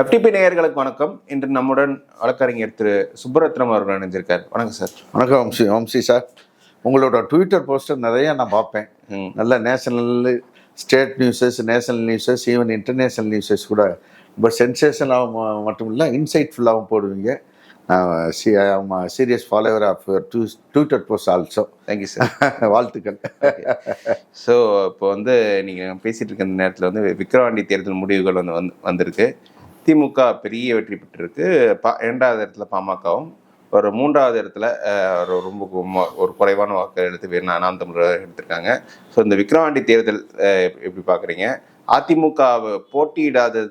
FTP நேயர்களுக்கு வணக்கம். இன்று நம்முடன் வழக்கறிஞர் திரு சுப்பரத்னம் அவர்கள் இணைஞ்சிருக்கார் வணக்கம் சார். வணக்கம் வம்சி வம்சி சார். உங்களோட ட்விட்டர் போஸ்டர் நிறைய நான் பார்ப்பேன். நல்ல national state newses national newses even international newses கூட. ரொம்ப சென்சேஷனாகவும் மட்டும் இல்லை இன்சைட்ஃபுல்லாகவும் போடுவீங்க. Serious follower of Twitter post also thank you sir வாழ்த்துக்கள். ஸோ இப்போ வந்து நீங்கள் பேசிட்டு இருக்க இந்த நேரத்தில் வந்து விக்கிரவாண்டி தேர்தல் முடிவுகள் வந்து வந்து வந்திருக்கு. திமுக பெரிய வெற்றி பெற்றிருக்கு. பா இரண்டாவது இடத்துல பாமகவும் ஒரு மூன்றாவது இடத்துல ஒரு ரொம்ப ஒரு குறைவான வாக்கு எடுத்து வேணும் நாம் தமிழர் எடுத்திருக்காங்க. ஸோ இந்த விக்ரவாண்டி தேர்தல் எப்படி- பார்க்குறீங்க? அதிமுக போட்டியிடாத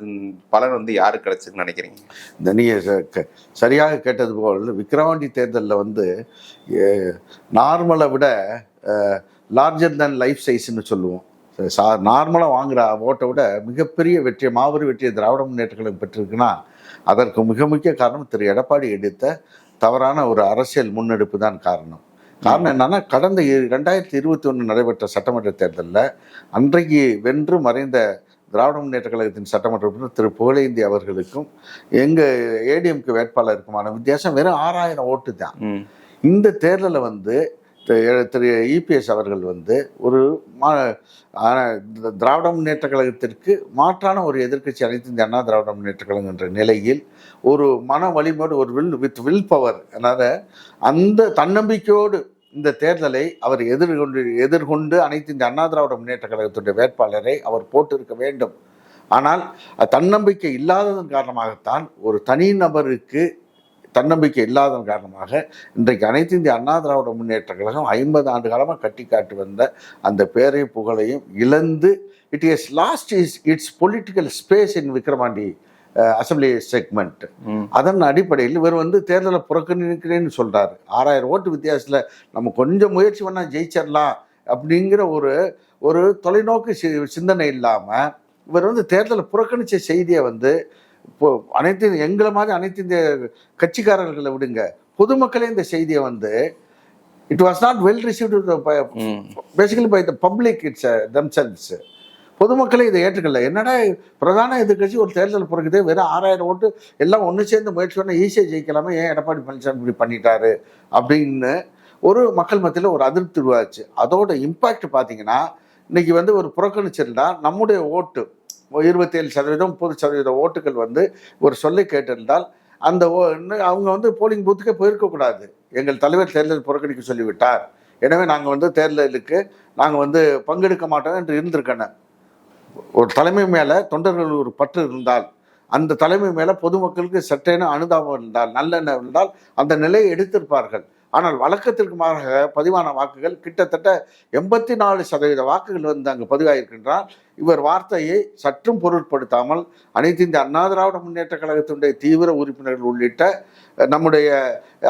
பலன் வந்து யாரு கிடைச்சதுன்னு நினைக்கிறீங்க? இந்த நீங்கள் சரியாக கேட்டது போல் விக்ரவாண்டி தேர்தலில் வந்து நார்மலை விட லார்ஜர் than லைஃப் சைஸ்ன்னு சொல்லுவோம். சா நார்மலாக வாங்குற ஓட்டை விட மிகப்பெரிய வெற்றியை மாபெரும் வெற்றியை திராவிட முன்னேற்ற கழகம் பெற்றிருக்குன்னா அதற்கு மிக முக்கிய காரணம் திரு. எடப்பாடி எடுத்த தவறான ஒரு அரசியல் முன்னெடுப்பு தான் காரணம். காரணம் என்னன்னா கடந்த ரெண்டாயிரத்தி இருபத்தி ஒன்று நடைபெற்ற சட்டமன்ற தேர்தலில் அன்றைக்கு வென்று மறைந்த திராவிட முன்னேற்ற கழகத்தின் சட்டமன்ற உறுப்பினர் திரு. புகழேந்தி அவர்களுக்கும் எங்கள் ஏடிஎம்கே வேட்பாளருக்குமான வித்தியாசம் வெறும் ஆறாயிரம் ஓட்டு தான். இந்த தேர்தலில் வந்து திரு- இபிஎஸ் அவர்கள் வந்து ஒரு மா திராவிட முன்னேற்ற கழகத்திற்கு மாற்றான ஒரு எதிர்க்கட்சி அனைத்து இந்த அண்ணா திராவிட முன்னேற்ற கழகம் என்ற நிலையில் ஒரு மன வலிமையோடு ஒரு வில் வித் வில் பவர் அதனால் அந்த தன்னம்பிக்கையோடு இந்த தேர்தலை அவர் எதிர்கொண்டு எதிர்கொண்டு அனைத்து இந்த அண்ணா திராவிட முன்னேற்ற கழகத்துடைய வேட்பாளரை அவர் போட்டிருக்க வேண்டும். ஆனால் தன்னம்பிக்கை இல்லாததன் காரணமாகத்தான் ஒரு தனி நபருக்கு தன்னம்பிக்கை இல்லாததன் காரணமாக இன்றைக்கு அனைத்து இந்திய அண்ணா திராவிட முன்னேற்ற கழகம் ஐம்பது ஆண்டு காலமாக கட்டி காட்டி வந்த அந்த பேரையும் புகழையும் இழந்து it is lost is it's political space in Vikravandi assembly segment அதன் அடிப்படையில் இவர் வந்து தேர்தலை புறக்கணிக்கிறேன்னு சொல்றாரு. ஆறாயிரம் ஓட்டு வித்தியாசத்தில் நம்ம கொஞ்சம் முயற்சி பண்ணால் ஜெயிச்சிடலாம் அப்படிங்கிற ஒரு ஒரு தொலைநோக்கு சிந்தனை இல்லாமல் இவர் வந்து தேர்தலை புறக்கணித்த செய்தியை வந்து இப்போ அனைத்து எங்களை மாதிரி அனைத்து இந்த கட்சிக்காரர்களை விடுங்க. பொதுமக்களே இந்த செய்தியை வந்து it was not well received basically by the public it's themselves பொதுமக்களே இதை ஏற்றுக்கல என்னடா பிரதான எதிர்க்கட்சி ஒரு தேர்தல் பிறகுதே வெறும் ஆறாயிரம் ஓட்டு எல்லாம் ஒன்று சேர்ந்து முயற்சி பண்ண ஈஸியாக ஜெயிக்கலாமே ஏன் எடப்பாடி பழனிசாமி இப்படி பண்ணிட்டாரு? அப்படின்னு ஒரு மக்கள் மத்தியில் ஒரு அதிருப்தி உருவாச்சு. அதோட இம்பாக்ட் பார்த்தீங்கன்னா இன்னைக்கு வந்து ஒரு புறக்கணிச்சிருந்தா நம்முடைய ஓட்டு இருபத்தேழு சதவீதம் முப்பது சதவீத ஓட்டுகள் வந்து ஒரு சொல்லை கேட்டிருந்தால் அந்த ஓ அவங்க வந்து போலிங் பூத்துக்கே போயிருக்கக்கூடாது எங்கள் தலைவர் தேர்தல் புறக்கணிக்க சொல்லிவிட்டார். எனவே நாங்கள் வந்து தேர்தலுக்கு நாங்கள் வந்து பங்கெடுக்க மாட்டோம் என்று இருந்திருக்கணும் ஒரு தலைமை மேலே தொண்டர்கள் ஒரு பற்று இருந்தால் அந்த தலைமை மேலே பொதுமக்களுக்கு சற்றேன அனுதாபம் இருந்தால் நல்லெண்ணம் இருந்தால் அந்த நிலையை எடுத்திருப்பார்கள். ஆனால் வழக்கத்திற்கு மாறாக பதிவான வாக்குகள் கிட்டத்தட்ட எண்பத்தி நாலு சதவீத வாக்குகள் வந்து அங்கு பதிவாயிருக்கின்றால் இவர் வார்த்தையை சற்றும் பொருட்படுத்தாமல் அனைத்து இந்திய அண்ணா திராவிட முன்னேற்ற கழகத்தினுடைய தீவிர உறுப்பினர்கள் உள்ளிட்ட நம்முடைய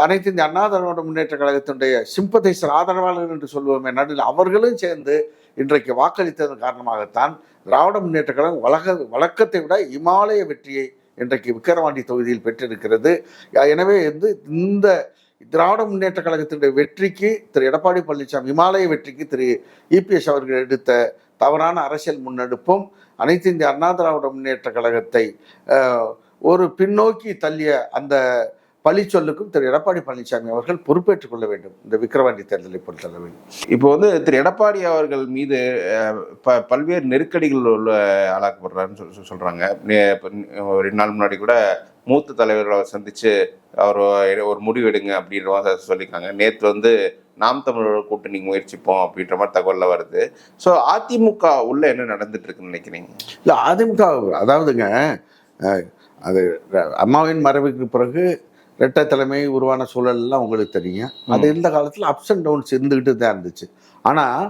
அனைத்து இந்திய அண்ணா திராவிட முன்னேற்ற கழகத்தினுடைய சிம்பதைசர் ஆதரவாளர்கள் என்று சொல்லுவோமே நடுவில் அவர்களும் சேர்ந்து இன்றைக்கு வாக்களித்ததன் காரணமாகத்தான் திராவிட முன்னேற்ற கழகம் வழக்க வழக்கத்தை விட இமாலய வெற்றியை இன்றைக்கு விக்கிரவாண்டி தொகுதியில் பெற்றிருக்கிறது. எனவே வந்து இந்த திராவிட முன்னேற்ற கழகத்தினுடைய வெற்றிக்கு திரு எடப்பாடி பழனிசாமி இமாலய வெற்றிக்கு திரு இபிஎஸ் அவர்கள் எடுத்த தவறான அரசியல் முன்னெடுப்பும் அனைத்து இந்திய அண்ணா திராவிட முன்னேற்ற கழகத்தை ஒரு பின்னோக்கி தள்ளிய அந்த பழி சொல்லுக்கும் திரு எடப்பாடி பழனிசாமி அவர்கள் பொறுப்பேற்றுக் கொள்ள வேண்டும். இந்த விக்கிரவாண்டி தேர்தலை பொறுத்தளவில். இப்போ வந்து திரு எடப்பாடி அவர்கள் மீது ப பல்வேறு நெருக்கடிகள் உள்ள ஆளாக்கப்படுறாருன்னு சொல்லி ஒரு ரெண்டு நாள் முன்னாடி கூட மூத்த தலைவர்களை அவர் சந்திச்சு அவர் ஒரு முடிவு எடுங்க அப்படின்ற சொல்லியிருக்காங்க. நேற்று வந்து நாம் தமிழர் கூட்டணி முயற்சிப்போம் அப்படின்ற மாதிரி தகவல்ல வருது. ஸோ அதிமுக உள்ள என்ன நடந்துட்டு இருக்குன்னு நினைக்கிறீங்க? இல்லை அதிமுக அதாவதுங்க அது அம்மாவின் மறைவுக்கு பிறகு இரட்டை தலைமை உருவான சூழல்லாம் உங்களுக்கு தெரியும். அது இருந்த காலத்தில் அப்ஸ் அண்ட் டவுன்ஸ் இருந்துக்கிட்டு தான் இருந்துச்சு. ஆனால்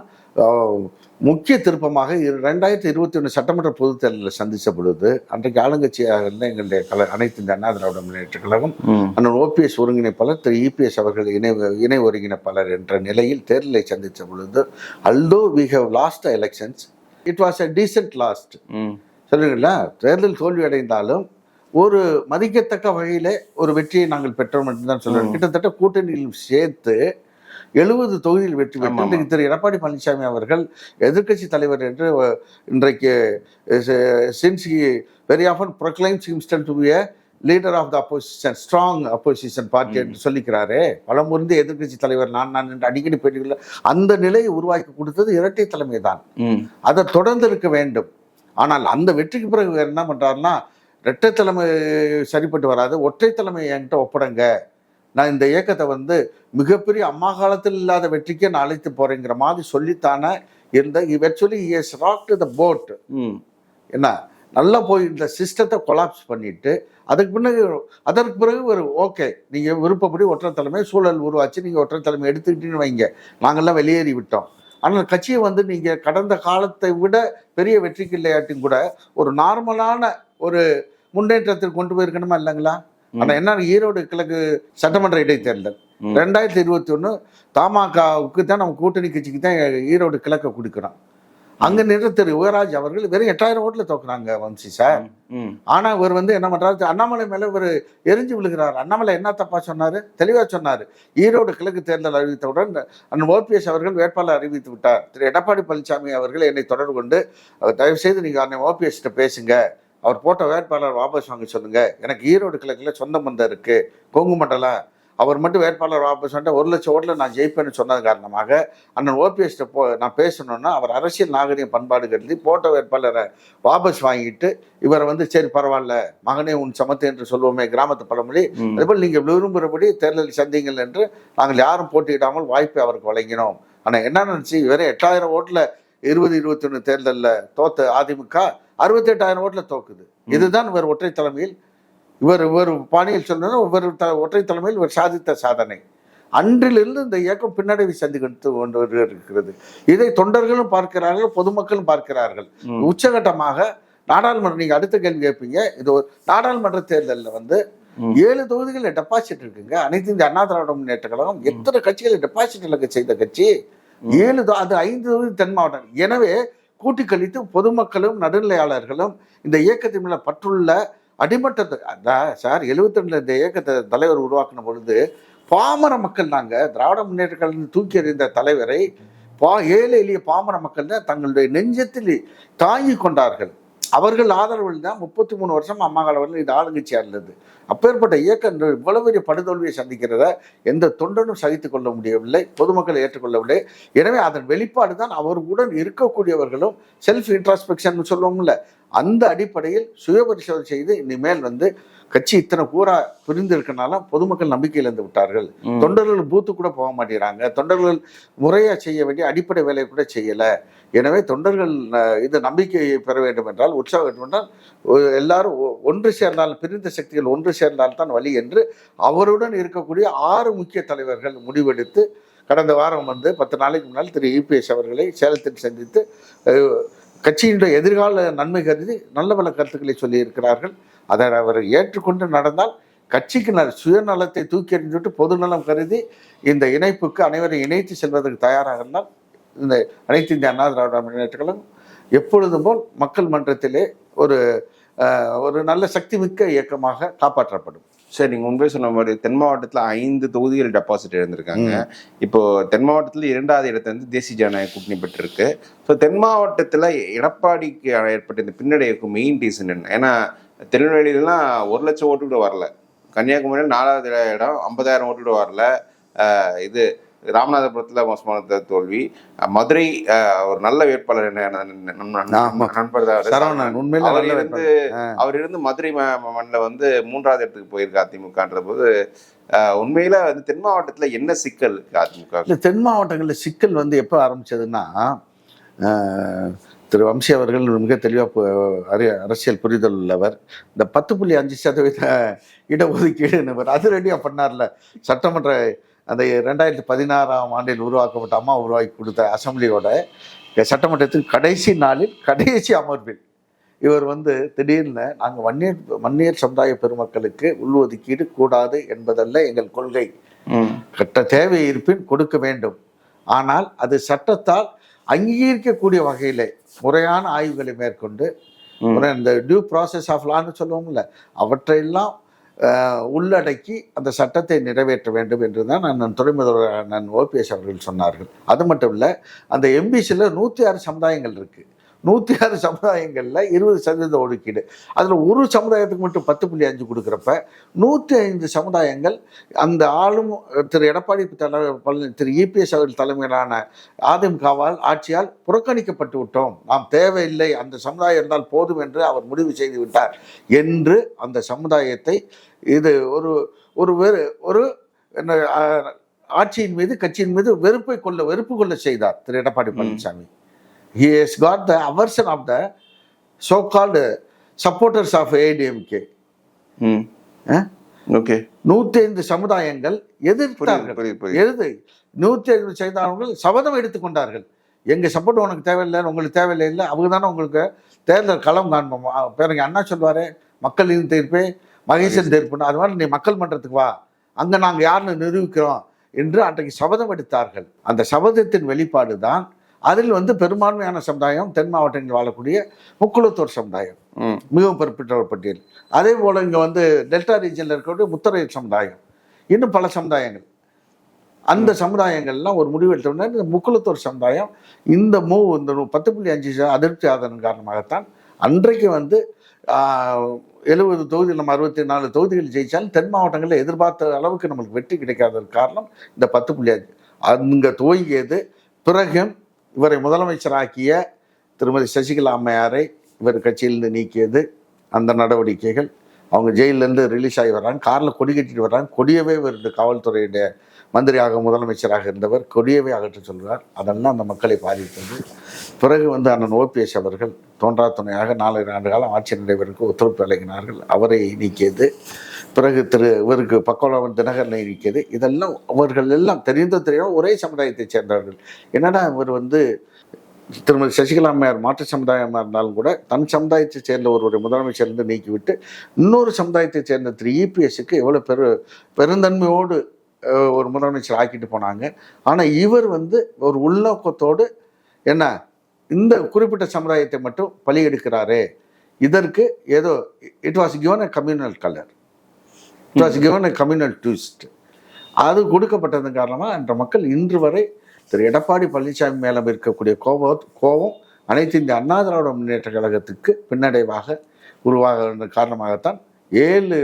முக்கிய திருப்பமாக ரெண்டாயிரத்தி இருபத்தி ஒன்று சட்டமன்ற பொதுத் தேர்தலில் சந்தித்த பொழுது அன்றைக்கு ஆளுங்கட்சியாக இருந்த எங்களுடைய கல அனைத்து இந்த அண்ணா திராவிட முன்னேற்ற கழகம் அண்ணன் ஓபிஎஸ் ஒருங்கிணைப்பாளர் திரு இபிஎஸ் அவர்கள் இணை இணை ஒருங்கிணைப்பாளர் என்ற நிலையில் தேர்தலை சந்தித்த பொழுது although we have lost elections it was a decent lost சொல்லுங்களா தேர்தல் தோல்வி அடைந்தாலும் ஒரு மதிக்கத்தக்க வகையில் ஒரு வெற்றியை நாங்கள் பெற்றோம் என்று தான் சொல்றோம் கிட்டத்தட்ட கூட்டணியில் சேர்த்து எழுபது தொகுதியில் வெற்றி பெற்று திரு எடப்பாடி பழனிசாமி அவர்கள் எதிர்க்கட்சி தலைவர் என்று இன்றைக்கு since very often proclaims himself to a leader of the opposition strong opposition party என்று சொல்லிக்கிறாரே. பலமுருந்து எதிர்க்கட்சி தலைவர் நான் நான் என்று அடிக்கடி பேட்டிகளில் அந்த நிலையை உருவாக்கி கொடுத்தது இரட்டை தலைமை தான் அதை தொடர்ந்து இருக்க வேண்டும். ஆனால் அந்த வெற்றிக்கு பிறகு வேற என்ன பண்றாருன்னா இரட்டை தலைமை சரிப்பட்டு வராது. ஒற்றை தலைமை என்கிட்ட ஒப்படைங்க. நான் இந்த இயக்கத்தை வந்து மிகப்பெரிய அம்மா காலத்தில் இல்லாத வெற்றிக்கே நான் அழைத்து போறேங்கிற மாதிரி சொல்லித்தானே இருந்த. இவச்சுவலி is rock the boat hmm. என்ன? நல்லா போய் இந்த சிஸ்டத்தை கொலாப்ஸ் பண்ணிட்டு அதுக்கு பிறகு அதற்கு பிறகு ஒரு ஓகே நீங்கள் விருப்பப்படி ஒற்றை தலைமை சூழல் உருவாச்சு. நீங்கள் ஒற்றை தலைமை எடுத்துக்கிட்டீங்கன்னு வைங்க. நாங்கள்லாம் வெளியேறி விட்டோம். ஆனால் கட்சியை வந்து நீங்கள் கடந்த காலத்தை விட பெரிய வெற்றிக்கு இல்லையாட்டியும் கூட ஒரு நார்மலான ஒரு முன்னேற்றத்திற்கு கொண்டு போயிருக்கணுமா இல்லைங்களா? ஆனால் என்ன ஈரோடு கிழக்கு சட்டமன்ற இடைத்தேர்தல். ரெண்டாயிரத்தி இருபத்தி ஒன்று தமாகவுக்கு தான் நம்ம கூட்டணி கட்சிக்கு தான் ஈரோடு கிழக்க கொடுக்குறோம். அங்கே நின்ற திரு யுவராஜ் அவர்கள் வெறும் எட்டாயிரம் ஓட்டில் தோக்குறாங்க வம்சி சார். ம் ஆனா இவர் வந்து என்ன பண்றாரு அண்ணாமலை மேல இவர் எரிஞ்சு விழுகிறார். அண்ணாமலை என்ன தப்பா சொன்னாரு? தெளிவா சொன்னாரு. ஈரோடு கிழக்கு தேர்தல் அறிவித்தவுடன் அண்ணன் ஓபிஎஸ் அவர்கள் வேட்பாளர் அறிவித்து விட்டார். திரு எடப்பாடி பழனிசாமி அவர்கள் என்னை தொடர்பு கொண்டு அவர் தயவு செய்து நீங்க அண்ணன் ஓபிஎஸ் கிட்ட பேசுங்க. அவர் போட்ட வேட்பாளர் வாபஸ் வாங்க சொல்லுங்க. எனக்கு ஈரோடு கிழக்குல சொந்த பந்தம் இருக்கு. கொங்கு மண்டலம் அவர் மட்டும் வேட்பாளர் வாபஸ் வந்துட்டு ஒரு லட்சம் ஓட்டில் நான் ஜெயிப்பேன்னு சொன்னது காரணமாக அண்ணன் ஓபிஎஸ் போ நான் பேசணும்னா அவர் அரசியல் நாகரிகம் பண்பாடு கருதி போட்ட வேட்பாளரை வாபஸ் வாங்கிட்டு இவரை வந்து சரி பரவாயில்ல மகனே உன் சமத்து என்று சொல்லுவோமே கிராமத்து பழமொழி. அதேபோல் நீங்கள் விரும்புகிறபடி தேர்தலில் சந்திங்கள் என்று நாங்கள் யாரும் போட்டியிடாமல் வாய்ப்பை அவருக்கு வழங்கினோம். ஆனால் என்ன நினச்சி வெறும் எட்டாயிரம் ஓட்டில் இருபது இருபத்தொன்று தேர்தலில் தோத்த அதிமுக அறுபத்தெட்டாயிரம் ஓட்டில் தோக்குது. இதுதான் இவர் ஒற்றை தலைமையில் இவர் இவர் பாணியில் சொல்லணும் இவர் த ஒற்றை தலைமையில் இவர் சாதித்த சாதனை. அன்றிலிருந்து இந்த இயக்கம் பின்னடைவை சந்தித்து கொண்டு இருக்கிறது இதை தொண்டர்களும் பார்க்கிறார்கள் பொதுமக்களும் பார்க்கிறார்கள். உச்சகட்டமாக நாடாளுமன்ற நீங்க அடுத்த கேள்வி கேட்பீங்க. இது ஒரு நாடாளுமன்ற தேர்தலில் வந்து. ஏழு தொகுதிகளில் டெபாசிட் இருக்குங்க. அனைத்து இந்த அண்ணா திராவிட முன்னேற்ற கழகம் எத்தனை கட்சிகளை டெபாசிட் இலக்கு செய்த கட்சி? ஏழு அது ஐந்து தொகுதி தென் மாவட்டம். எனவே கூட்டி கழித்து பொதுமக்களும் நடுநிலையாளர்களும் இந்த இயக்கத்தின் மேல பற்றுள்ள அடிமட்டத்தை அதான் சார் எழுபத்தி ரெண்டுல இந்த இயக்கத்தை தலைவர் உருவாக்கின பொழுது பாமர மக்கள் நாங்கள் திராவிட முன்னேற்ற கழகம் தூக்கி எறிந்த தலைவரை பா ஏழை எளிய பாமர மக்கள் தான் தங்களுடைய நெஞ்சத்தில் தாங்கி கொண்டார்கள். அவர்கள் ஆதரவில் தான் முப்பத்தி மூணு வருஷம் அம்மா காலவரில் இது ஆளுங்கட்சியாக இருந்தது அப்பேற்பட்ட இயக்கம் இவ்வளவு பெரிய படுதோல்வியை சந்திக்கிறத எந்த தொண்டனும் சகித்து கொள்ள முடியவில்லை பொதுமக்களை ஏற்றுக்கொள்ளவில்லை. எனவே அதன் வெளிப்பாடு தான் அவர்களுடன் இருக்கக்கூடியவர்களும் செல்ஃப் இன்ட்ராஸ்பெக்ஷன் சொல்லுவோம்ல அந்த அடிப்படையில் சுய பரிசோதனை செய்து இனிமேல் வந்து கட்சி இத்தனை கூறா பிரிந்து இருக்கனால பொதுமக்கள் நம்பிக்கை இழந்து விட்டார்கள். தொண்டர்கள் பூத்து கூட போக மாட்டேங்கிறாங்க தொண்டர்கள் முறையா செய்ய வேண்டிய அடிப்படை வேலையை கூட செய்யல. எனவே தொண்டர்கள் இது நம்பிக்கையை பெற வேண்டும் என்றால் உற்சாகம் வேண்டும் என்றால் எல்லாரும் ஒன்று சேர்ந்தால் பிரிந்த சக்திகள் ஒன்று சேர்ந்தால் தான் வழி என்று அவருடன் இருக்கக்கூடிய ஆறு முக்கிய தலைவர்கள் முடிவெடுத்து கடந்த வாரம் வந்து பத்து நாளைக்கு முன்னால் திரு. இபிஎஸ் அவர்களை சேலத்தில் சந்தித்து கட்சியினுடைய எதிர்கால நன்மை கருதி நல்ல பல கருத்துக்களை சொல்லியிருக்கிறார்கள். அதை அவர் ஏற்றுக்கொண்டு நடந்தால் கட்சிக்கு சுயநலத்தை தூக்கி எறிஞ்சுட்டு பொதுநலம் கருதி இந்த இணைப்புக்கு அனைவரையும் இணைத்து செல்வதற்கு தயாராக இருந்தால் இந்த அனைத்து இந்திய அண்ணா திராவிட முன்னேற்ற கழகம் எப்பொழுதும் போல் மக்கள் மன்றத்திலே ஒரு ஒரு நல்ல சக்தி மிக்க இயக்கமாக காப்பாற்றப்படும். சரி நீங்க முன்பே சொன்ன மாதிரி தென் மாவட்டத்துல ஐந்து தொகுதிகள் டெபாசிட் இருந்திருக்காங்க இப்போ தென் மாவட்டத்துல இரண்டாவது இடத்தை வந்து தேசிய ஜனநாயக கூட்டணி பெற்றிருக்கு. ஸோ தென் மாவட்டத்துல எடப்பாடிக்கு ஏற்பட்ட இந்த பின்னடைவுக்கு மெயின் ரீசன் என்ன? ஏன்னா திருநெல்வேலியிலாம் ஒரு லட்சம் ஓட்டு கூட வரல கன்னியாகுமரியில் நாலாவது இடம் ஐம்பதாயிரம் ஓட்டு கூட வரல இது ராமநாதபுரத்துல மோசமான தோல்வி மதுரை ஒரு நல்ல வேட்பாளர். நண்பர் அவரு. இருந்து. அவர் இருந்து மதுரை மண்ணில் வந்து மூன்றாவது இடத்துக்கு போயிருக்கு அதிமுகன்ற போது உண்மையில வந்து தென் மாவட்டத்துல என்ன சிக்கல் இருக்கு அதிமுக தென் மாவட்டங்களில் சிக்கல் வந்து எப்போ ஆரம்பிச்சதுன்னா திரு வம்சி அவர்கள் மிக தெளிவாக அரசியல் புரிதல் உள்ளவர். இந்த பத்து புள்ளி அஞ்சு சதவீத இடஒதுக்கீடுன்னு அது ரெடியாக பண்ணார்ல. சட்டமன்ற அந்த ரெண்டாயிரத்தி பதினாறாம் ஆண்டில் உருவாக்கப்பட்ட அம்மா உருவாக்கி கொடுத்த அசெம்பிளியோட சட்டமன்றத்தின் கடைசி நாளில் கடைசி அமர்வில் இவர் வந்து திடீர்னு நாங்கள் வன்னியர் வன்னியர் சமுதாய பெருமக்களுக்கு உள்ஒதுக்கீடு கூடாது என்பதல்ல எங்கள் கொள்கை. கட்ட தேவை இருப்பின் கொடுக்க வேண்டும். ஆனால் அது சட்டத்தால் அங்கீகரிக்கக்கூடிய வகையிலே முறையான ஆய்வுகளை மேற்கொண்டு இந்த டியூ ப்ராசஸ் ஆஃப் லான்னு சொல்லுவோம்ல அவற்றையெல்லாம் உள்ளடக்கி அந்த சட்டத்தை நிறைவேற்ற வேண்டும் என்று தான் நான் துறை முதல்வர் நான் ஓபிஎஸ் அவர்கள் சொன்னார்கள். அது மட்டும் இல்லை அந்த எம்பிசியில் நூற்றி ஆறு சமுதாயங்கள் இருக்குது நூற்றி ஆறு சமுதாயங்களில் இருபது சதவீத ஒதுக்கீடு. அதில் ஒரு சமுதாயத்துக்கு மட்டும் பத்து புள்ளி அஞ்சு கொடுக்குறப்ப நூற்றி ஐந்து சமுதாயங்கள் அந்த ஆளும் திரு எடப்பாடி தலை பழனி திரு இபிஎஸ் அவர்கள் தலைமையிலான அதிமுகவால் ஆட்சியால் புறக்கணிக்கப்பட்டு விட்டோம். நாம் தேவையில்லை அந்த சமுதாயம் இருந்தால் போதும் என்று அவர் முடிவு செய்து விட்டார் என்று அந்த சமுதாயத்தை இது ஒரு ஒரு வெறு ஒரு என்ன, ஆட்சியின் மீது கட்சியின் மீது வெறுப்பை கொள்ள வெறுப்பு கொள்ள செய்தார் திரு Edappadi Palaniswami. Got the aversion of the so called supporters of ADMK hmm okay நூத்தி ஐந்து சமுதாயங்கள் எதிர்த்தார்கள். புரியுது புரியுது எது நூத்தி ஐந்து செய்தார்கள் சபதம் எடுத்துக்கொண்டார்கள் எங்க சப்போர்ட் உனக்கு தேவையில்லை உங்களுக்கு தேவையில்லை இல்லை அவங்க தானே உங்களுக்கு தேர்தல் களம் காண்போம். பேருங்க அண்ணா சொல்வாரு மக்களின் தீர்ப்பே மகேசன் தீர்ப்புன்னு. அது மாதிரி நீ மக்கள் மன்றத்துக்கு வா. அங்க நாங்க யாருன்னு நிரூபிக்கிறோம் என்று அன்றைக்கு சபதம் எடுத்தார்கள். அந்த சபதத்தின் வெளிப்பாடு தான் அதில் வந்து பெரும்பான்மையான சமுதாயம் தென் மாவட்டங்களில் வாழக்கூடிய முக்குளத்தோர் சமுதாயம். ம். மிகவும் குறிப்பிட்ட பட்டியல். அதே போல் இங்கே வந்து டெல்டா ரீஜனில் இருக்கக்கூடிய முத்தரை சமுதாயம். இன்னும் பல சமுதாயங்கள். அந்த சமுதாயங்கள்லாம் ஒரு முடிவு எடுத்தோம்னா இந்த முக்குளத்தோர் சமுதாயம் இந்த மூவ் இந்த பத்து புள்ளி அஞ்சு அதிருப்தி ஆதரன் காரணமாகத்தான் அன்றைக்கு வந்து எழுபது தொகுதி நம்ம அறுபத்தி நாலு தொகுதிகள் ஜெயிச்சாலும் தென் மாவட்டங்களில் எதிர்பார்த்த அளவுக்கு நம்மளுக்கு வெற்றி கிடைக்காததற்கு காரணம் இந்த பத்து புள்ளி அஞ்சு. அங்கே துவங்கியது பிறகு இவரை முதலமைச்சராக்கிய திருமதி சசிகலா அம்மையாரை இவர் கட்சியிலிருந்து நீக்கியது அந்த நடவடிக்கைகள். அவங்க ஜெயிலிருந்து ரிலீஸ் ஆகி வர்றாங்க. காரில் கொடி கட்டிட்டு வர்றாங்க. கொடியவே இவர் இந்த காவல்துறையுடைய மந்திரியாக முதலமைச்சராக இருந்தவர். கொடியவே அகற்ற சொல்கிறார் அதெல்லாம் அந்த மக்களை பாதித்தது. பிறகு வந்து அண்ணன் ஓபிஎஸ் அவர்கள் தோன்றா துணையாக நாலு ஆண்டு காலம் ஆட்சி நடைபெறக்கு உத்தரவு வழங்கினார்கள். அவரை நீக்கியது. பிறகு திரு இவருக்கு பக்கோலவன் தினகரன் இருக்கிறது. இதெல்லாம் அவர்கள் எல்லாம் தெரிந்த தெரியாமல் ஒரே சமுதாயத்தைச் சேர்ந்தவர்கள். என்னடா இவர் வந்து திருமதி சசிகலாமையார் மாற்று சமுதாயமாக இருந்தாலும் கூட தன் சமுதாயத்தைச் சேர்ந்த ஒருவரை முதலமைச்சர்லேருந்து நீக்கிவிட்டு இன்னொரு சமுதாயத்தைச் சேர்ந்த திரு இபிஎஸ்க்கு எவ்வளோ பெரு பெருந்தன்மையோடு ஒரு முதலமைச்சர் ஆக்கிட்டு போனாங்க. ஆனால் இவர் வந்து ஒரு உள்நோக்கத்தோடு என்ன இந்த குறிப்பிட்ட சமுதாயத்தை மட்டும் பலி எடுக்கிறாரே இதற்கு ஏதோ it was given a communal colour it was given a communal twist அது கொடுக்கப்பட்டதன் காரணமாக அந்த மக்கள் இன்று வரை திரு எடப்பாடி பழனிசாமி மேலே இருக்கக்கூடிய கோப கோபம் அனைத்து இந்த அண்ணா திராவிட முன்னேற்ற கழகத்துக்கு பின்னடைவாக உருவாக காரணமாகத்தான் ஏழு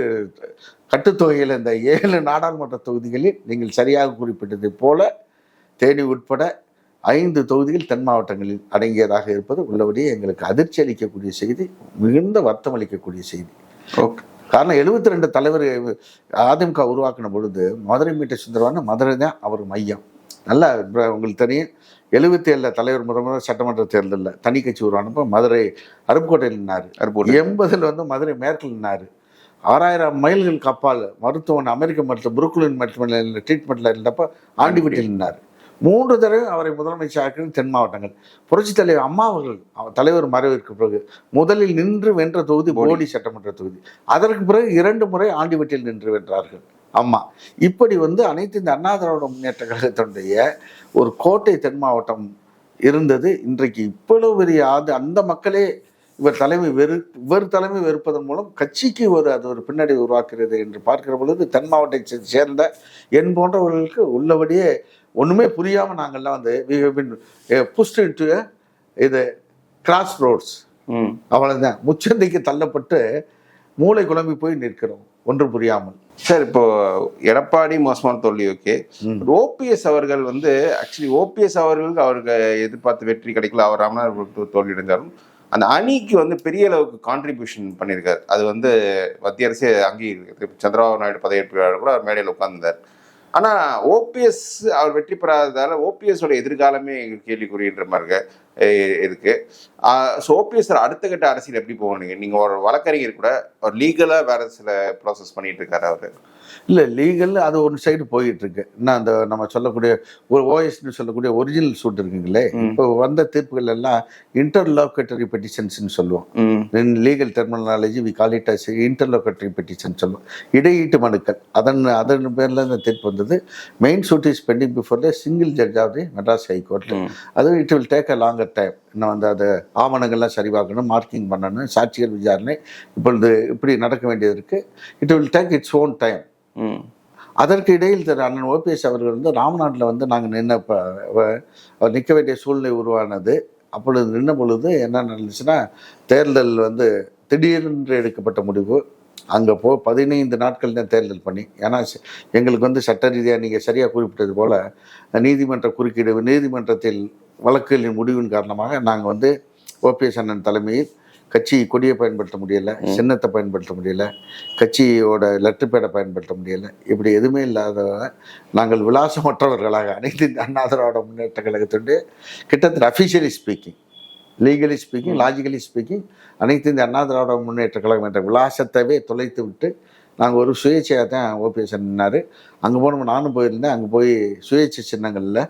கட்டுத்தொகையில் இந்த ஏழு நாடாளுமன்ற தொகுதிகளில் நீங்கள் சரியாக குறிப்பிட்டதை போல தேனி உட்பட ஐந்து தொகுதிகள் தென் மாவட்டங்களில் அடங்கியதாக இருப்பது உள்ளபடியே எங்களுக்கு அதிர்ச்சி அளிக்கக்கூடிய செய்தி மிகுந்த வருத்தம் அளிக்கக்கூடிய செய்தி. ஓகே காரணம் எழுபத்தி ரெண்டு தலைவர் அதிமுக உருவாக்கின பொழுது மதுரை மீட்ட சுந்தரவான மதுரை தான் அவர் மையம். நல்லா உங்களுக்கு தெரியும் எழுபத்தி ஏழில் தலைவர் முறை முறை சட்டமன்ற தேர்தலில் தனி கட்சி உருவானப்போ மதுரை அருப்புக்கோட்டையில் நின்னார். அற்புதம் எண்பதில் வந்து மதுரை மேற்கில் நின்னார். ஆறாயிரம் மைல்களுக்கு அப்பால் மருத்துவமனை அமெரிக்க மருத்துவ புருக்குலின் மருத்துவமனையில் ட்ரீட்மெண்ட்டில் இருந்தப்போ ஆண்டிபட்டியில் நின்னார். மூன்று தடவை அவரை முதலமைச்சர் ஆக்கினது தென் மாவட்டங்கள். புரட்சித் தலைவர் அம்மா அவர்கள் அவர் தலைவர் மறைவிற்கு பிறகு முதலில் நின்று வென்ற தொகுதி போடி சட்டமன்ற தொகுதி. அதற்கு பிறகு இரண்டு முறை ஆண்டிவட்டியில் நின்று வென்றார்கள் அம்மா. இப்படி வந்து அனைத்து இந்த அண்ணா திராவிட முன்னேற்ற கழகத்தினுடைய ஒரு கோட்டை தென் மாவட்டம் இருந்தது. இன்றைக்கு இவ்வளவு பெரிய அது அந்த மக்களே இவர் தலைமை வெறு இவர் தலைமை வெறுப்பதன் மூலம் கட்சிக்கு ஒரு அது ஒரு பின்னடை உருவாக்குகிறது என்று பார்க்கிற பொழுது தென் மாவட்டத்தை சேர்ந்த என் போன்றவர்களுக்கு உள்ளபடியே ஒண்ணுமே புரியாம நாங்கள்லாம் வந்து been, uh, pushed into a இது கிராஸ் ரோட்ஸ் ம். அவ்வளவுதான். முச்சந்தைக்கு தள்ளப்பட்டு மூளை குழம்பி போய் நிற்கிறோம். ஒன்றும் புரியாமல். சார் இப்போ எடப்பாடி மோசமான தோல்வி ஓகே. ஓபிஎஸ் அவர்கள் வந்து ஆக்சுவலி ஓபிஎஸ் அவர்களுக்கு அவருக்கு எதிர்பார்த்த வெற்றி கிடைக்கல. அவர் ராமநாதபுரத்து தோல்வி அடைஞ்சாலும் அந்த அணிக்கு வந்து பெரிய அளவுக்கு கான்ட்ரிபியூஷன் பண்ணியிருக்காரு. அது வந்து மத்திய அரசே அங்கீகரிக்கிறது சந்திரபாபு நாயுடு பதவியேற்பாளர் கூட அவர் மேடையில் உட்கார்ந்தார் ஆனால் ஓபிஎஸ் அவர் வெற்றி பெறாததால் ஓபிஎஸோட எதிர்காலமே எங்களுக்கு கேள்விக்குறின்ற மாதிரி இருக்கு. ஸோ ஓபிஎஸ் அடுத்த கட்ட அரசியல் எப்படி போகணுங்க நீங்கள் ஒரு வழக்கறிஞர் கூட ஒரு லீகலாக வேற சில ப்ராசஸ் பண்ணிட்டு இருக்காரு அவர். இல்லை லீகல் அது ஒரு சைடு போயிட்டு இருக்கு இன்னும் அந்த நம்ம சொல்லக்கூடிய ஒரு ஓஎஸ்னு சொல்லக்கூடிய ஒரிஜினல் சூட் இருக்குங்களே இப்போ வந்த தீர்ப்புகள் எல்லாம் இன்டர்லோகேட்டரி பெட்டிஷன்ஸ்னு சொல்லுவோம். In legal terminology we call it as interlocutory petition சொல்லுவோம். இடையீட்டு மனுக்கள் அதன் அதன் பேரில் இந்த தீர்ப்பு வந்தது. Main suit is pending before the single judge of the Madras high court hmm. அது it will take a longer time இன்னும் வந்து அது ஆவணங்கள்லாம் சரிபார்க்கணும் மார்க்கிங் பண்ணணும் சாட்சிகள் விசாரணை இப்பொழுது இப்படி நடக்க வேண்டியது இருக்குது it will take its own time அதற்கு இடையில் திரு அண்ணன் ஓபிஎஸ் அவர்கள் வந்து ராம்நாட்டில் வந்து நாங்கள் நின்ன ப- நிற்க வேண்டிய சூழ்நிலை உருவானது. அப்பொழுது நின்ன பொழுது என்ன நடந்துச்சுன்னா தேர்தல் வந்து திடீரென்று எடுக்கப்பட்ட முடிவு. அங்கே போ பதினைந்து நாட்கள் தான் தேர்தல் பண்ணி ஏன்னா எங்களுக்கு வந்து சட்ட ரீதியாக நீங்கள் சரியாக குறிப்பிட்டது போல் நீதிமன்ற குறுக்கீடு நீதிமன்றத்தில் வழக்குகளின் முடிவின் காரணமாக நாங்கள் வந்து ஓபிஎஸ் அண்ணன் தலைமையில் கட்சி கொடியை பயன்படுத்த முடியல சின்னத்தை பயன்படுத்த முடியல கட்சியோட லெட்டர் பேடை பயன்படுத்த முடியல. இப்படி எதுவுமே இல்லாத நாங்கள் விலாசமற்றவர்களாக அனைத்து இந்திய அண்ணா திராவிட முன்னேற்ற கழகத்துடைய கிட்டத்தட்ட officially speaking legally speaking logically speaking அனைத்து இந்திய அண்ணா திராவிட முன்னேற்ற கழகம் என்ற விலாசத்தவே தொலைத்து விட்டு நாங்கள் ஒரு சுயேட்சையாக தான் ஓபிஎஸ் நின்னார் அங்கே போனோம் நானும் போயிருந்தேன். அங்கே போய் சுயேட்சை சின்னங்களில்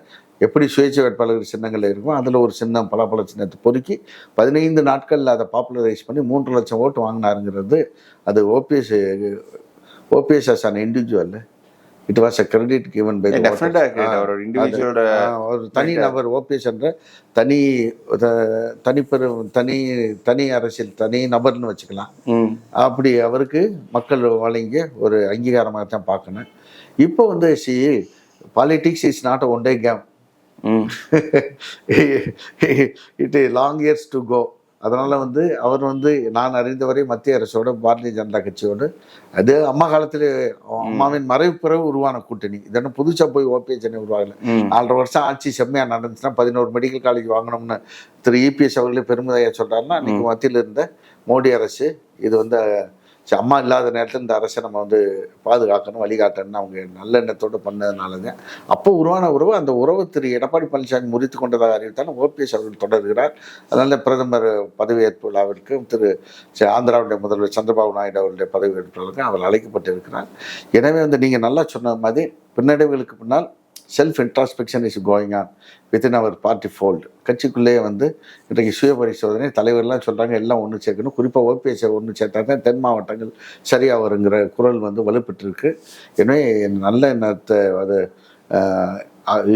எப்படி சுயேட்சை வேட்பாளர் சின்னங்கள் இருக்கும் அதில் ஒரு சின்னம் பலாப்பழ சின்னத்தை பொறுக்கி பதினைந்து நாட்களில் அதை பாப்புலரைஸ் பண்ணி மூன்று லட்சம் ஓட்டு வாங்கினாருங்கிறது அது OPS OPS as an individual it was a credit given by இண்டிவிஜுவலோட ஒரு தனி நபர் ஓபிஎஸ் என்ற தனி தனிப்பெரும் தனி தனி அரசியல் தனி நபர்னு வச்சுக்கலாம். அப்படி அவருக்கு மக்கள் வழங்கிய ஒரு அங்கீகாரமாக தான் பார்க்கணும். இப்போ வந்து see politics is not one day game it long years to go அதனால வந்து அவர் வந்து நான் அறிந்தவரை மத்திய அரசோட பாரதிய ஜனதா கட்சியோடு அது அம்மா காலத்தில் அம்மாவின் மறைவு பிறகு உருவான கூட்டணி. இதென்ன புதுசா போய் ஓபிஎஸ் சென்னை உருவாகல. நாலரை வருஷம் ஆட்சி செம்மையா நடந்துச்சுன்னா பதினோரு மெடிக்கல் காலேஜ் வாங்கணும்னு திரு இபிஎஸ் அவர்களே பெருமையா சொல்றாருன்னா அன்னைக்கு மத்தியில் இருந்த மோடி அரசு இது வந்து சரி, அம்மா இல்லாத நேரத்தில் இந்த அரசை நம்ம வந்து பாதுகாக்கணும் வழிகாட்டணும்னு அவங்க நல்ல எண்ணத்தோடு அப்போ உருவான உறவு அந்த உறவு திரு எடப்பாடி பழனிசாமி முறித்து கொண்டதாக அறிவித்தாலும் ஓபிஎஸ் அவர்கள் தொடர்கிறார். அதனால பிரதமர் பதவியேற்பு விழாவிற்கும் திரு ச- ஆந்திராவுடைய முதல்வர் சந்திரபாபு நாயுடு அவருடைய பதவியேற்பு விழாவுக்கு அவர் அழைக்கப்பட்டிருக்கிறார். எனவே வந்து நீங்கள் நல்லா சொன்ன மாதிரி பின்னடைவுகளுக்கு பின்னால் self introspection is going on within our party fold கட்சிக்குள்ளேயே வந்து இன்றைக்கு சுய பரிசோதனை தலைவர்லாம் சொல்கிறாங்க எல்லாம் ஒன்று சேர்க்கணும். குறிப்பாக ஓபிஎஸ் ஒன்று சேர்த்தா தான் தென் மாவட்டங்கள் சரியாக வருங்கிற குரல் வந்து வலுப்பெற்றிருக்கு. எனவே நல்ல எண்ணத்தை அது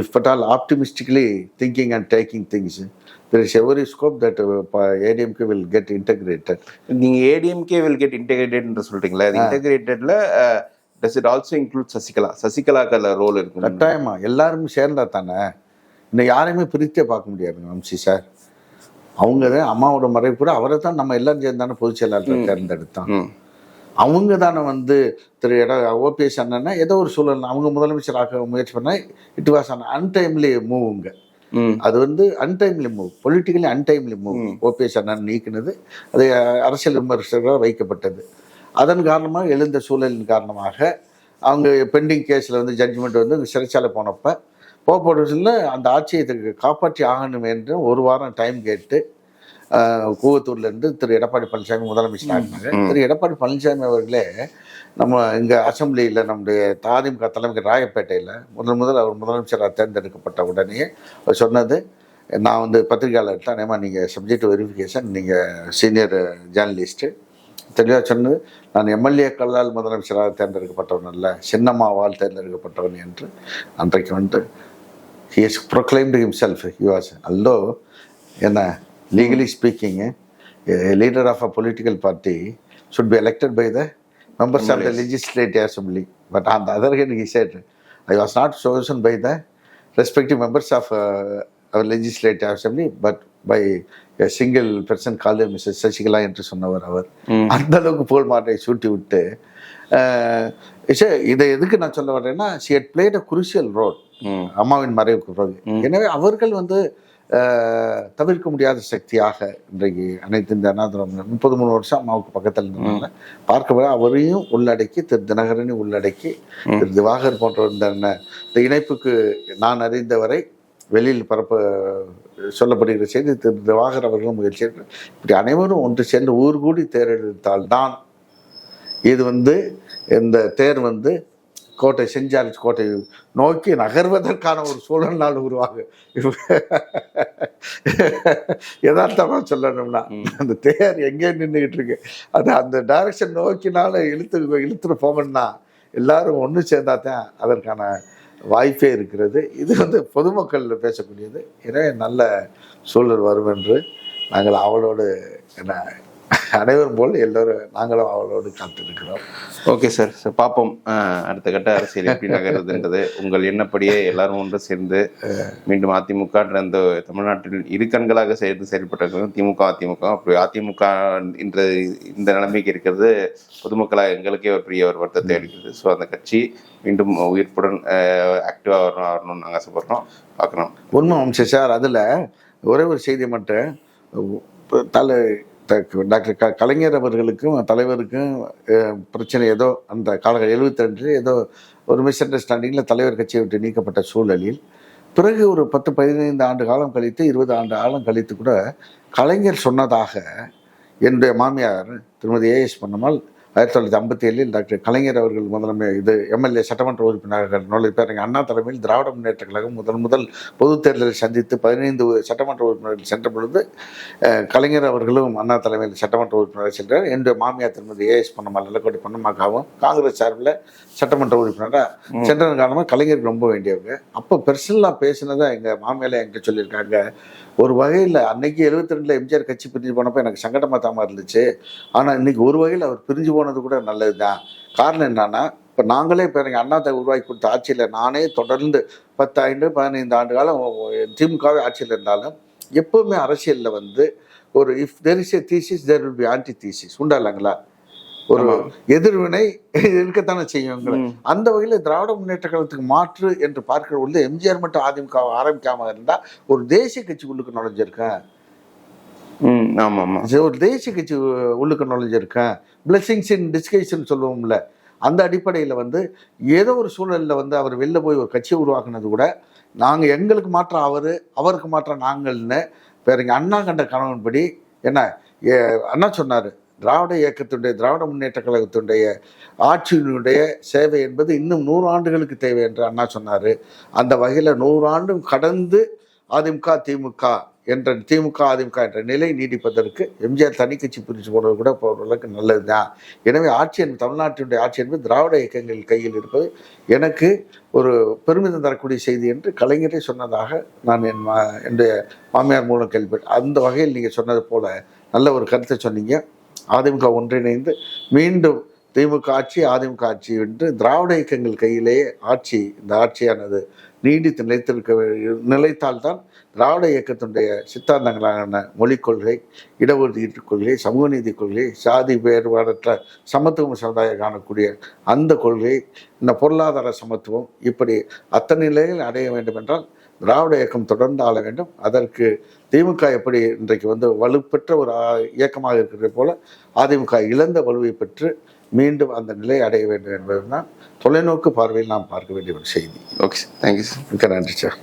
if but all optimistically thinking and taking things there is every scope that ADMK will get integrated நீங்க ஏடிஎம்கே வில் கெட் இன்டெகிரேட்டட்னு சொல்றீங்களா அது இன்டெகிரேட்டட்ல does it also include Sasikala சசிகலாக்கு அதில் ரோல் இருக்கு கட்டாயமா. எல்லாருமே சேர்ந்தா தானே? இன்னும் யாரையுமே பிரித்தே பார்க்க முடியாதுங்க வம்சி சார் அவங்க தான் அம்மாவோட மறைவு கூட அவரை தான் நம்ம எல்லாரும் சேர்ந்து தானே பொதுச் செயலாளர் தேர்ந்தெடுத்தோம் ம். அவங்க தானே வந்து திரு எட ஓபிஎஸ் அண்ணன்னா ஏதோ ஒரு சூழல் அவங்க முதலமைச்சராக முயற்சி பண்ணா இட் வாஸ் அன் அன்டைம்லி மூவுங்க ம். அது வந்து untimely move politically untimely move OPS அண்ணன் நீக்கினது. அது அரசியல் விமர்சகராக வைக்கப்பட்டது. அதன் காரணமாக எழுந்த சூழலின் காரணமாக அவங்க பெண்டிங் கேஸில் வந்து ஜட்ஜ்மெண்ட் வந்து சிறைச்சாலை போனப்ப போகப்படுறதுல அந்த ஆட்சியை காப்பாற்றி ஆகணும் என்று ஒரு வாரம் டைம் கேட்டு கூவத்தூர்லேருந்து திரு எடப்பாடி பழனிசாமி முதலமைச்சர் ஆகினாங்க திரு எடப்பாடி பழனிசாமி அவர்களே நம்ம இங்கே அசெம்பிளியில் நம்முடைய தாதிமுக தலைமைக்கு ராயப்பேட்டையில் முதல் முதல் அவர் முதலமைச்சராக தேர்ந்தெடுக்கப்பட்ட உடனே அவர் சொன்னது நான் வந்து பத்திரிகையாளர் தான் நேமா நீங்கள் சப்ஜெக்ட் வெரிஃபிகேஷன் நீங்கள் சீனியர் ஜேர்னலிஸ்ட்டு தெளிவாக சொன்னது நான் எம்எல்ஏக்களால் முதலமைச்சராக தேர்ந்தெடுக்கப்பட்டவன் அல்ல சின்னம்மாவால் தேர்ந்தெடுக்கப்பட்டவன் என்று அன்றைக்கு வந்து he has proclaimed himself he was although என்ன legally speaking a leader of a political party should be elected by the members of the legislative assembly but on the other hand he said i was not chosen by the respective members of uh, our a single person called Mrs. Sasikala என்று சொன்னவர் அவர். அந்த அளவுக்கு புகழ் மாட்டை சூட்டி விட்டு இதை எதுக்கு நான் சொல்ல வர்றேன்னா had played a crucial role ம். அம்மாவின் மறைவுக்கு பிறகு. எனவே அவர்கள் வந்து தவிர்க்க முடியாத சக்தியாக இன்றைக்கு அனைத்து இந்த அனாதிரம் முப்பது மூணு வருஷம் அம்மாவுக்கு பக்கத்தில் இருந்ததுனால பார்க்க அவரையும் உள்ளடக்கி திரு தினகரனையும் உள்ளடக்கி திரு திவாகர் போன்ற இந்த இணைப்புக்கு நான் அறிந்தவரை வெளியில் பரப்ப சொல்லப்படுகிற செய்தி திரு திவாகர் அவர்களும் முயற்சி. இப்படி அனைவரும் ஒன்று சேர்ந்து ஊர் கூடி தேர்ந்தெடுத்தால் தான் இது வந்து இந்த தேர் வந்து கோட்டை ஜார்ஜ் கோட்டை நோக்கி நகர்வதற்கான ஒரு சூழல் நாள் உருவாகும் யதார்த்தமா சொல்லணும்னா அந்த தேர் எங்கே நின்றுகிட்டு இருக்கு அது அந்த டைரக்ஷன் நோக்கினால இழுத்து இழுத்துட்டு போகணும்னா எல்லாரும் ஒன்று சேர்ந்தா தான் அதற்கான வாய்ப்பே இருக்கிறது. இது வந்து பொதுமக்கள் பேசக்கூடியது. எனவே நல்ல சூழல் வரும் என்று நாங்கள் அவளோடு என்ன அனைவரும் போல் எல்லோரும் நாங்களும் அவளோடு காத்திருக்கிறோம். ஓகே சார் சார் பார்ப்போம் அடுத்த கட்ட அரசியல் எப்படி நகருதுன்றது உங்கள் எண்ணப்படியே எல்லாரும் ஒன்று சேர்ந்து மீண்டும் அதிமுக அந்த தமிழ்நாட்டில் இரு கண்களாக சேர்ந்து செயல்பட்டு திமுக அதிமுக. அப்படி அதிமுக என்ற இந்த நிலைமைக்கு இருக்கிறது பொதுமக்களாக எங்களுக்கே ஒரு பெரிய ஒரு வருத்தத்தை அளிக்கிறது. ஸோ அந்த கட்சி மீண்டும் உயிர்ப்புடன் ஆக்டிவாக வரணும் வரணும்னு நாங்கள் ஆசைப்படுறோம். பார்க்கலாம். உண்மை வம்சம் சார் அதில் ஒரே ஒரு செய்தி மட்டும் தலை டாக்டர் க கலைஞர் அவர்களுக்கும் தலைவருக்கும் பிரச்சனை ஏதோ அந்த கால எழுபத்தி ரெண்டு ஏதோ ஒரு மிஸ் அண்டர்ஸ்டாண்டிங்கில் தலைவர் கட்சியை விட்டு நீக்கப்பட்ட சூழலில் பிறகு ஒரு பத்து பதினைந்து ஆண்டு காலம் கழித்து இருபது ஆண்டு காலம் கழித்து கூட கலைஞர் சொன்னதாக என்னுடைய மாமியார் திருமதி ஏஎஸ் பொன்னம்மாள் ஆயிரத்தி தொள்ளாயிரத்தி ஐம்பத்தி ஏழில் டாக்டர் கலைஞர் அவர்கள் முதலமை இது எம்எல்ஏ சட்டமன்ற உறுப்பினர்கள் நுழைப்பார் எங்கள் அண்ணா தலைமையில் திராவிட முன்னேற்ற கழகம் முதல் முதல் பொது தேர்தலை சந்தித்து பதினைந்து சட்டமன்ற உறுப்பினர்கள் சென்ற பொழுது கலைஞர் அவர்களும் அண்ணா தலைமையில் சட்டமன்ற உறுப்பினராக சென்றார். என்னுடைய மாமியார் திருமதி ஏஎஸ் பொன்னம்மாள் நல்லக்கோட்டை பொன்னம்மாக்காவும் காங்கிரஸ் சார்பில் சட்டமன்ற உறுப்பினராக சென்றதன் காரணமாக கலைஞருக்கு ரொம்ப வேண்டியவங்க. அப்போ பெர்சனலாக பேசினதை எங்கள் மாமியார் என்கிட்ட சொல்லியிருக்காங்க. ஒரு வகையில் அன்னைக்கு எழுபத்தி ரெண்டில் எம்ஜிஆர் கட்சி பிரிஞ்சு போனப்போ எனக்கு சங்கடமாக தான் இருந்துச்சு. ஆனால் இன்னைக்கு ஒரு வகையில் அவர் பிரிஞ்சு போனது கூட நல்லது தான் காரணம் என்னன்னா இப்போ நாங்களே இப்போ எனக்கு அண்ணாத்தை உருவாக்கி கொடுத்த ஆட்சியில் நானே தொடர்ந்து பத்து ஆண்டு பதினைந்து ஆண்டு காலம் திமுகவே ஆட்சியில் இருந்தாலும் எப்போவுமே அரசியலில் வந்து ஒரு if there is a thesis there will be anti thesis உண்டா இல்லைங்களா? ஒரு. எதிர்வினை இருக்கத்தானே செய்யும். அந்த வகையில் திராவிட முன்னேற்ற கழகத்துக்கு மாற்று என்று பார்க்கிற பொழுது எம்ஜிஆர் மட்டும் அதிமுக ஆரம்பிக்காம இருந்தா ஒரு தேசிய கட்சி உள்ளுக்கு நுழைஞ்சிருக்கேன். ஆமாம் ஆமாம் ஒரு தேசிய கட்சி உள்ளுக்கு நுழைஞ்சிருக்கேன். பிளெஸ்ஸிங்ஸ் இன் டிஸ்கஷன் சொல்லுவோம்ல அந்த அடிப்படையில் வந்து ஏதோ ஒரு சூழலில் வந்து அவர் வெளில போய் ஒரு கட்சியை உருவாக்குனது கூட நாங்கள் எங்களுக்கு மாற்றம் அவர் அவருக்கு மாற்றம் நாங்கள்னு பேருங்க அண்ணா கண்ட கணவன்படி என்ன ஏ, அண்ணா சொன்னார் திராவிட இயக்கத்துடைய திராவிட முன்னேற்ற கழகத்துடைய ஆட்சியினுடைய சேவை என்பது இன்னும் நூறு ஆண்டுகளுக்கு தேவை என்று அண்ணா சொன்னார். அந்த வகையில் நூறு ஆண்டும் கடந்து அதிமுக திமுக என்ற திமுக அதிமுக என்ற நிலை நீடிப்பதற்கு எம்ஜிஆர் தனி கட்சி பிரித்து போனது கூட இப்போ ஓரளவுக்கு நல்லது தான் எனவே ஆட்சி என்பது தமிழ்நாட்டினுடைய ஆட்சி என்பது திராவிட இயக்கங்கள் கையில் இருப்பது எனக்கு ஒரு பெருமிதம் தரக்கூடிய செய்தி என்று கலைஞரே சொன்னதாக நான் என் மா என்னுடைய மாமியார் மூலம் கேள்விப்பட்டேன். அந்த வகையில் நீங்கள் சொன்னது போல நல்ல ஒரு கருத்தை சொன்னீங்க. அதிமுக ஒன்றிணைந்து மீண்டும் திமுக ஆட்சி அதிமுக ஆட்சி என்று திராவிட இயக்கங்கள் கையிலேயே ஆட்சி இந்த ஆட்சியானது நீடித்து நிலைத்திருக்க வே- நிலைத்தால்தான் திராவிட இயக்கத்தினுடைய சித்தாந்தங்களான மொழிக் கொள்கை இடஒதுக்கீட்டு கொள்கை சமூக நீதி கொள்கை சாதி வேறுபாடற்ற சமத்துவம் சமுதாயம் காணக்கூடிய அந்த கொள்கை இந்த பொருளாதார சமத்துவம் இப்படி அத்தனை நிலையில் அடைய வேண்டும் என்றால் திராவிட இயக்கம் தொடர்ந்து ஆள வேண்டும். அதற்கு திமுக எப்படி இன்றைக்கு வந்து வலுப்பெற்ற ஒரு இயக்கமாக இருக்கிறது போல அதிமுக இழந்த வலுவை பெற்று மீண்டும் அந்த நிலை அடைய வேண்டும் என்பதுதான் தொலைநோக்கு பார்வையில் நாம் பார்க்க வேண்டிய ஒரு செய்தி. ஓகே சார் தேங்க்யூ சார் மிக்க நன்றி சார்